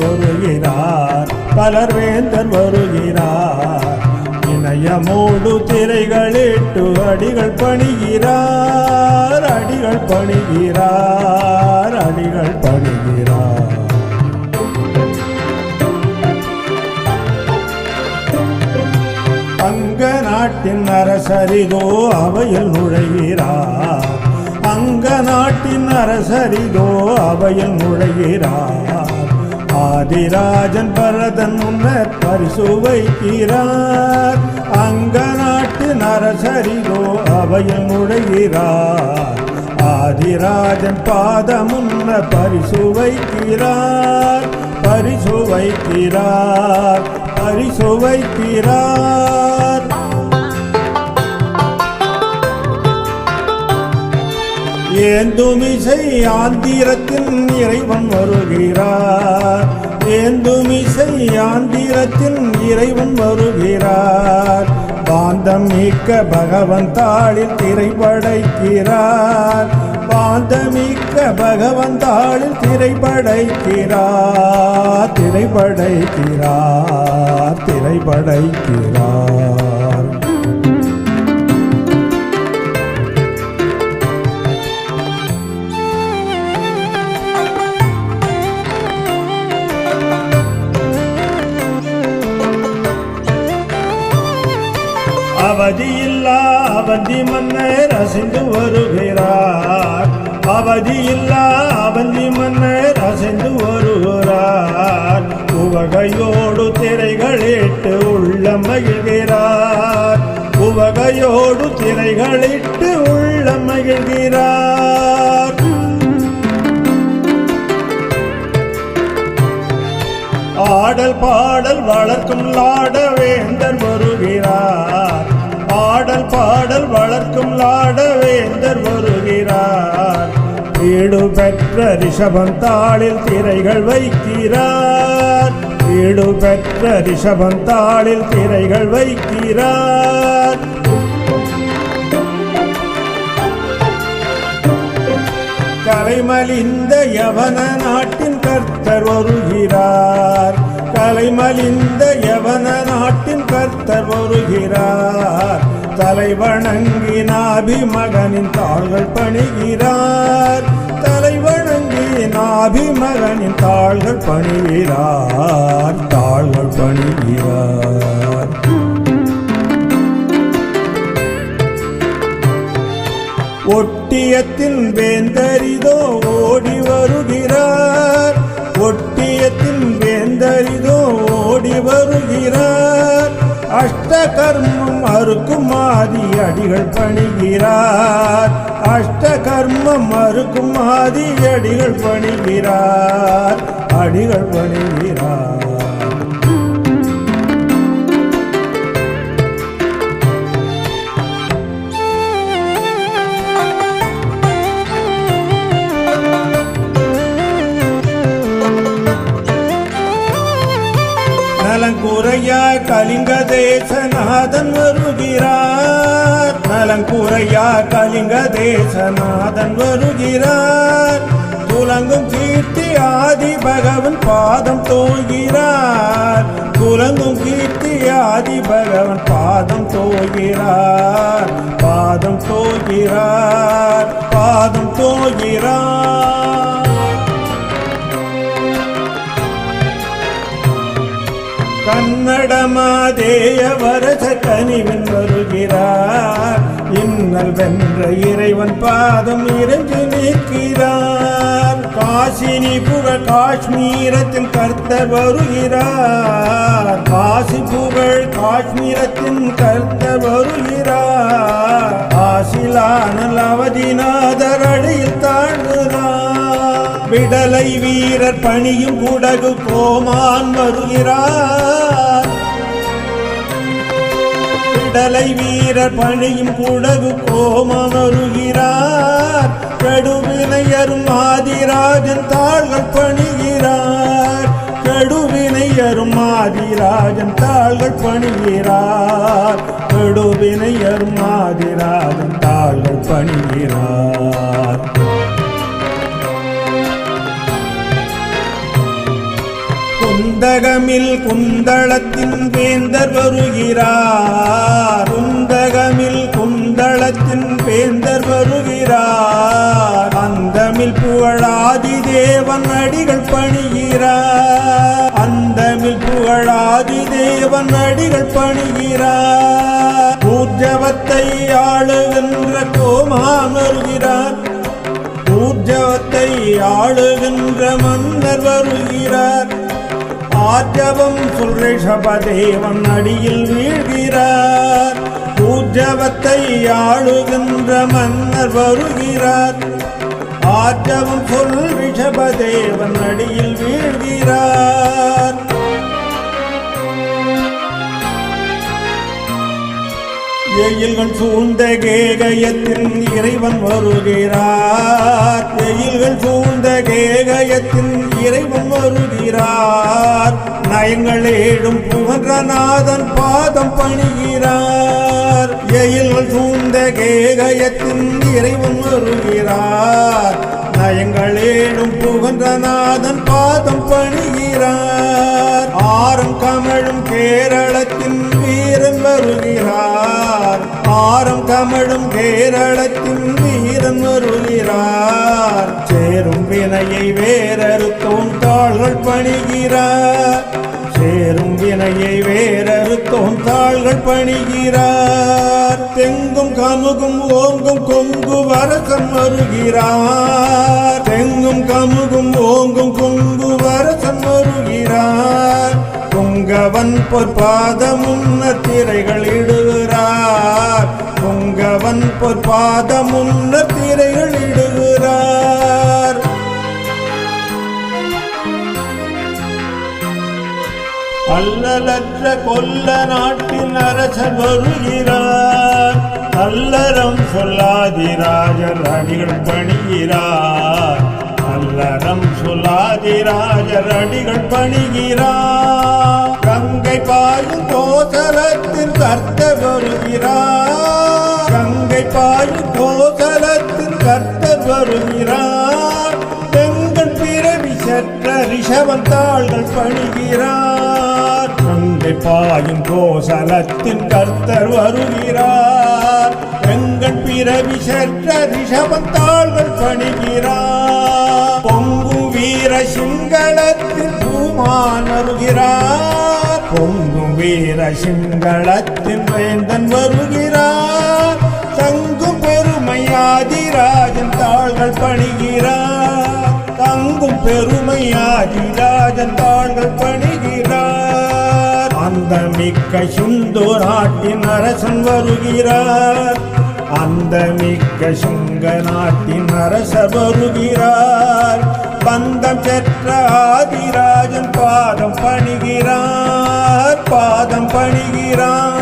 வருகிறார். பலர் வேந்தர் வருகிறார். இணையமோடு திரைகளிட்டு அடிகள் பணிகிறார். அடிகள் பணிகிறார். அடிகள் பணிகிறார். அங்க நாட்டின் அரசரிதோ அவையில் நுழைகிறார். அங்க நாட்டின் அரசரிதோ அவையில் நுழைகிறார். ஆதிராஜன் பரதன் உன்ன பரிசு வைக்கிறார் அங்க நாட்டு அரசரிதோ அவையில் நுழைகிறார் ஆதிராஜன் பாதம் முன்ன பரிசு வைக்கிறார் ஏந்துமிசை ஆந்திரத்தின் இறைவன் வருகிறார். ஏந்துமிசை ஆந்திரத்தின் இறைவன் வருகிறார். பாந்தம் நீக்க பகவன் தாளில் திரைப்படைக்கிறார். பாந்தமிக்க பகவன் தாளில் திரைப்படைக்கிறார். திரைப்படைக்கிறார் திரைப்படைக்கிறார். அவதியில்லா ஆதி மன்னர் அசைந்து வருகிறார். அவதி இல்லா அவதி மன்னர் அசைந்து வருகிறார் உவகையோடு திரைகளிட்டு உள்ள மகிழ்கிறார். உவகையோடு திரைகளிட்டு உள்ள மகிழ்கிறார். ஆடல் பாடல் வளர்க்கும் லாட வேந்தர் வளர்க்கும் வேந்தர் வருகிறார். வீடு பெற்ற ரிஷபம் தாளில் திரைகள் வைக்கிறார். வீடு பெற்ற ரிஷபம் தாளில் திரைகள் வைக்கிறார். கலைமலிந்த யவன நாட்டின் கர்த்தர் வருகிறார். கலைமலிந்த யவன நாட்டின் கர்த்தர் வருகிறார். தலை வணங்கி நாபி மகனின் தாள்கள் பணிகிறார். தலை வணங்கி நாபி மகனின் தாள்கள் பணிகிறார். தாள்கள் பணிகிறார். ஒட்டியத்தின் வேந்தரிதோ ஓடி வருகிறார். ஒட்டியத்தின் வேந்தரிதோ ஓடி வருகிறார். அஷ்ட கர்மம் அறுக்கும் அடிகள் பணிகிறார். அஷ்ட கர்மம் அறுக்கும் அடிகள் பணிகிறார். அடிகள் பணிகிறார். நலங்குறையா கலிங்க தேசநாதன் வருகிறார். நலங்குறையா கலிங்க தேசநாதன் வருகிறார். துலங்கும் கீர்த்தி ஆதி பகவன் பாதம் தோய்கிறார். துலங்கும் கீர்த்தி ஆதி பகவன் பாதம் தோய்கிறார். பாதம் தோய்கிறார் பாதம் தோய்கிறார். நடமாதேய வரச கனிவன் வருகிறார். இன்னல் வென்ற இறைவன் பாதம் இறைஞ்சு நிற்கிறார். காசினி புகழ் காஷ்மீரத்தின் கர்த்த வருகிறார். காசி புகழ் காஷ்மீரத்தின் கர்த்த வருகிறார். ஆசிலானல் அவதிநாதர் அடியில் தாழ்கிறார். விடலை வீரர் பணியும் குடகு கோமான் வருகிறார். விடலை வீரர் பணியும் குடகு கோமான் கடுவினையரும் ஆதிராஜன் தாள்கள் பணிகிறார். கடுவினையரும் ஆதிராஜன் தாள்கள் பணிகிறார். கடுவினையரும் ஆதிராஜன் தாள்கள் பணிகிறார். குந்தகமில் குந்தளத்தின் வேந்தர் வருகிறார். குந்தகமில் குந்தளத்தின் வேந்தர் வருகிறார். அந்தமில் புகழாதி தேவன் அடிகள் பணிகிறார். அந்தமில் புகழாதி தேவன் அடிகள் பணிகிறார். பூஜவத்தை ஆளுகின்ற கோமான் வருகிறார். ஊர்ஜவத்தை ஆளுகின்ற மன்னர் வருகிறார். ஆர்ஜவம் சுரேஷபதேவன் அடியில் வீழ்கிறார். பூஜவத்தை ஆளுகின்ற மன்னர் வருகிறார். ஆர்ஜவம் சொல் ரிஷபதேவன் அடியில் வீழ்கிறார். எயில்கள் சூழ்ந்த கேகயத்தின் இறைவன் வருகிறார். எயில்கள் சூழ்ந்த கேகயத்தின் இறைவன் வருகிறார். நயங்கள் ஏழும் புகன்றநாதன் பாதம் பணிகிறார். எயில்கள் சூழ்ந்த கேகயத்தின் இறைவன் வருகிறார். நயங்கள் ஏழும் புகன்றநாதன் பாதம் பணிகிறார். ஆரம் கமழும் கேரளத்தின் வீரன் வருகிறார். ஆரம் தமிழும் கேரளத்தின் வீரம் வருகிறார். சேரும் வினையை வேறறுத்தோம் தாள்கள் பணிகிறார். சேரும் வினையை வேறறுத்தோம் தாள்கள் பணிகிறார். தெங்கும் கமுகும் ஓங்கும் கொங்கு வரசம் வருகிறார். தெங்கும் கமுகும் ஓங்கும் கொங்கு வரசம் வருகிறார். பொங்கவன் பொற்பாதமுன்ன திரைகள் இடுகிறார். பொங்கவன் பொற்பாதமுன்ன திரைகள் இடுகிறார். அல்லலற்ற கொல்ல நாட்டின் அரசர் வருகிறார். அல்லறம் சொல்லாதிராஜர் அடிகள் பணிகிறார். சுந்தரம் சொல்லாதிராஜர் அடிகள் பணிகிறார் கங்கை பாயும் கோசலத்தில் கர்த்த வருகிறார் கங்கை பாயும் கோசலத்தில் கர்த்த வருகிறார் எங்கள் பிறவி சற்ற ரிஷவன் தாள்கள் பணிகிறார் கங்கை பாயும் கோசலத்தின் கர்த்தர் வருகிறார் எங்கள் பிறவி சற்ற ரிஷவன் தாள்கள் பணிகிறார் பொங்கு வீர சிங்களத்தில் பூமான் வருகிறார். பொங்கு வீர சிங்களத்தில் வேந்தன் வருகிறார். தங்கும் பெருமையாதிராஜன் தாள்கள் பணிகிறார். தங்கும் பெருமையாதிராஜன் தாள்கள் பணிகிறார். அந்த மிக்க சிந்து நாட்டின் அரசன் வருகிறார். அந்த மிக்க சுங்க நாட்டின் அரசர் வருகிறார். பந்தம் பெற்ற ஆதிராஜன் பாதம் பணிகிறார். பாதம் பணிகிறார்.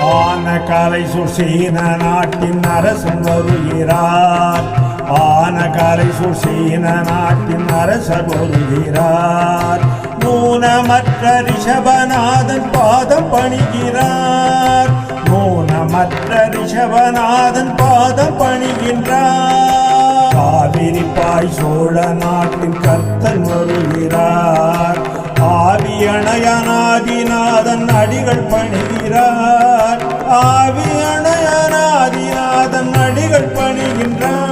ஆன கலை சுசீன நாட்டின் அரசன் வருகிறார். ஆனகாலை சுசீன நாட்டின் அரச பொருகிறார் மூனமற்ற ரிஷபநாதன் பாதம் பணிகிறார். மூனமற்ற ரிஷபநாதன் பாதம் பணிகின்றார். காவிரி பாய் சோழ நாட்டின் கர்த்தன் வருகிறார். ஆவியணையநாதிநாதன் அடிகள் பணிகிறார். ஆவியணையநாதிநாதன் அடிகள் பணிகின்றார்.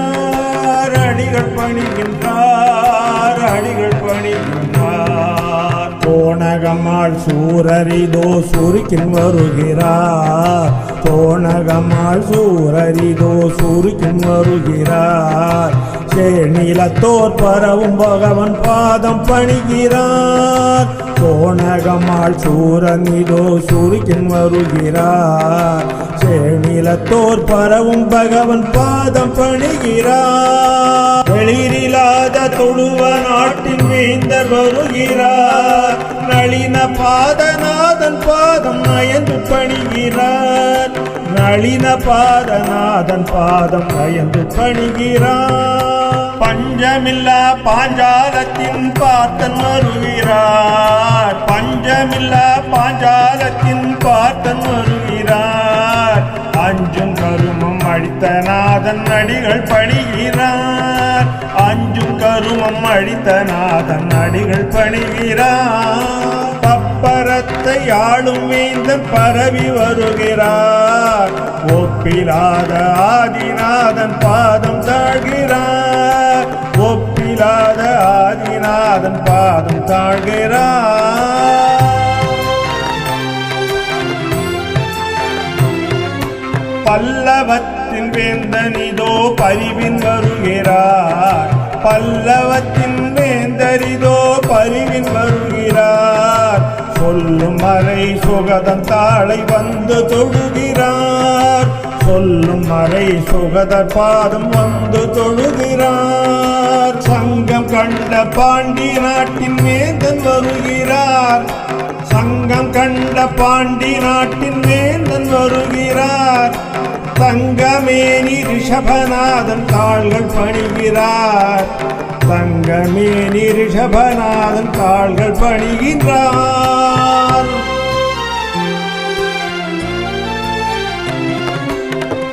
அடிகள் பணிகின்றார் அடிகள் பணிகின்றார். கோணகம்மாள் சூரரிதோ சுருக்கின் வருகிறார். கோணகம்மாள் சூரரிதோ சுருக்கின் வருகிறார். சேநிலத்தோர் பரவும் பகவன் பாதம் பணிகிறார். கோணகம்மாள் சூரனிதோ சுருக்கின் வருகிறார். சேநிலத்தோர் பரவும் பகவன் பாதம் பணிகிறார். வெளிரில்லாத தொழுவ நாட்டின் வேந்தர் வருகிறார். நளின பாதநாதன் பாதம் நயந்து பணிகிறார். நளின பாதநாதன் பாதம் நயந்து பணிகிறார். பஞ்சமில்லா பாஞ்சாலத்தின் பார்த்தன் வருகிறார் பஞ்சமில்லா பாஞ்சாலத்தின் பார்த்தன் வருகிறார் அஞ்சும் கருமம் அழித்த நாதன் அடிகள் பணிகிறார். அஞ்சும் கருமம் அழித்த நாதன் அடிகள் பணிகிறார். பரத்தை ஆளும் வேந்தன் பரவி வருகிறார். ஒப்பிலாத ஆதிநாதன் பாதம் தாழ்கிறார். ஒப்பிலாத ஆதிநாதன் பாதம் தாழ்கிறார். பல்லவத்தின் வேந்தனிதோ பரிவின் வருகிறார். பல்லவத்தின் வேந்தரிதோ பரிவின் வருகிறார். சொல்லும் மறை சுகதம் தாளை வந்து தொழுகிறார். சொல்லும் மறை சுகத பாதம் வந்து தொழுகிறார். கண்ட பாண்டி நாட்டின் வேந்தன் வருகிறார். சங்கம் கண்ட பாண்டி நாட்டின் வேந்தன் வருகிறார். தங்கமேனி ரிஷபநாதன் தாள்கள் பணிகிறார். தங்கமேனி ரிஷபநாதன் தாள்கள் பணிகின்றார்.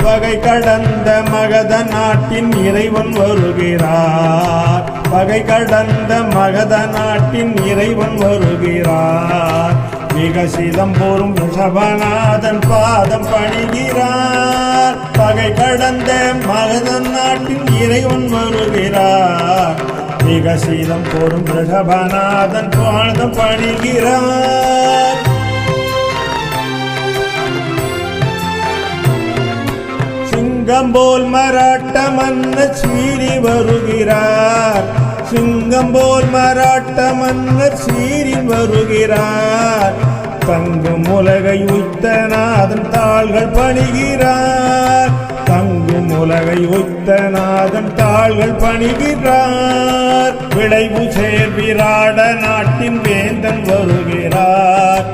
பகை கடந்த மகத நாட்டின் இறைவன் வருகிறார். பகை கடந்த மகத நாட்டின் இறைவன் வருகிறார். மிக போரும் ரிஷபநாதன் பாதம் பணிகிறார். பகை கடந்த மகத நாட்டின் இறைவன் வருகிறார். மிக விகசிதம் போரும் ரிஷபநாதன் பாதம் பணிகிறார். சிங்கம் போல் மராட்ட மன்ன சீறி வருகிறார். சிங்கம் போல் மராட்ட மன்னர் சீறி வருகிறார். தங்கும் உலகை உய்த்தநாதன் தாள்கள் பணிகிறார். தங்கும் உலகை உய்த்தநாதன் தாள்கள் பணிகிறார். விளைவு சேர் விராட நாட்டின் வேந்தன் வருகிறார்.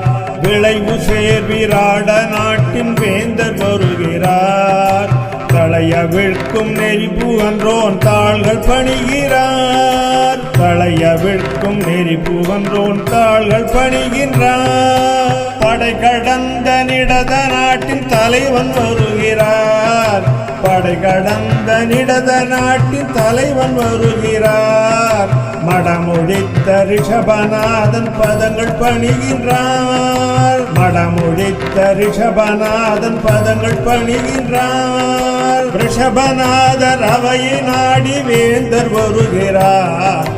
விளைவு சேர் விராட நாட்டின் வேந்தர் வருகிறார். களைய விழ்க்கும் நெறிப்பு அன்றோன் தாள்கள் பணிகிறார். களைய விழ்க்கும் நெறிப்பு அன்றோன் தாள்கள் பணிகின்றார். படை கடந்த நிடத நாட்டின் தலைவன் வருகிறார். படை கடந்த நிடத நாட்டின் தலைவன் வருகிறார். மடமுழித்த ரிஷபநாதன் பதங்கள் பணிகின்றார். மடமுழித்த ரிஷபநாதன் பதங்கள் பணிகின்றார். ரிஷபநாதர் அவையை நாடி வேந்தர் வருகிறார்.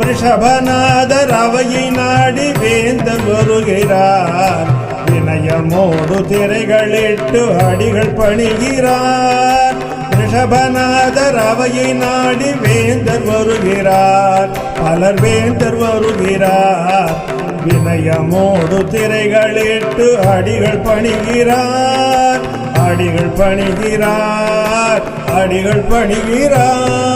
ரிஷபநாதர் அவையை நாடி வேந்தர் வருகிறார். வினயமோடு திரைகளிட்டு அடிகள் பணிகிறார். ரிஷபநாதர் அவையை நாடி வேந்தர் வருகிறார். பலர் வேந்தர் வருகிறார். வினயமோடு திரைகளிட்டு அடிகள் பணிகிறார். அடிகள் பணிகிறார். அடிகள் பணிகிறார்.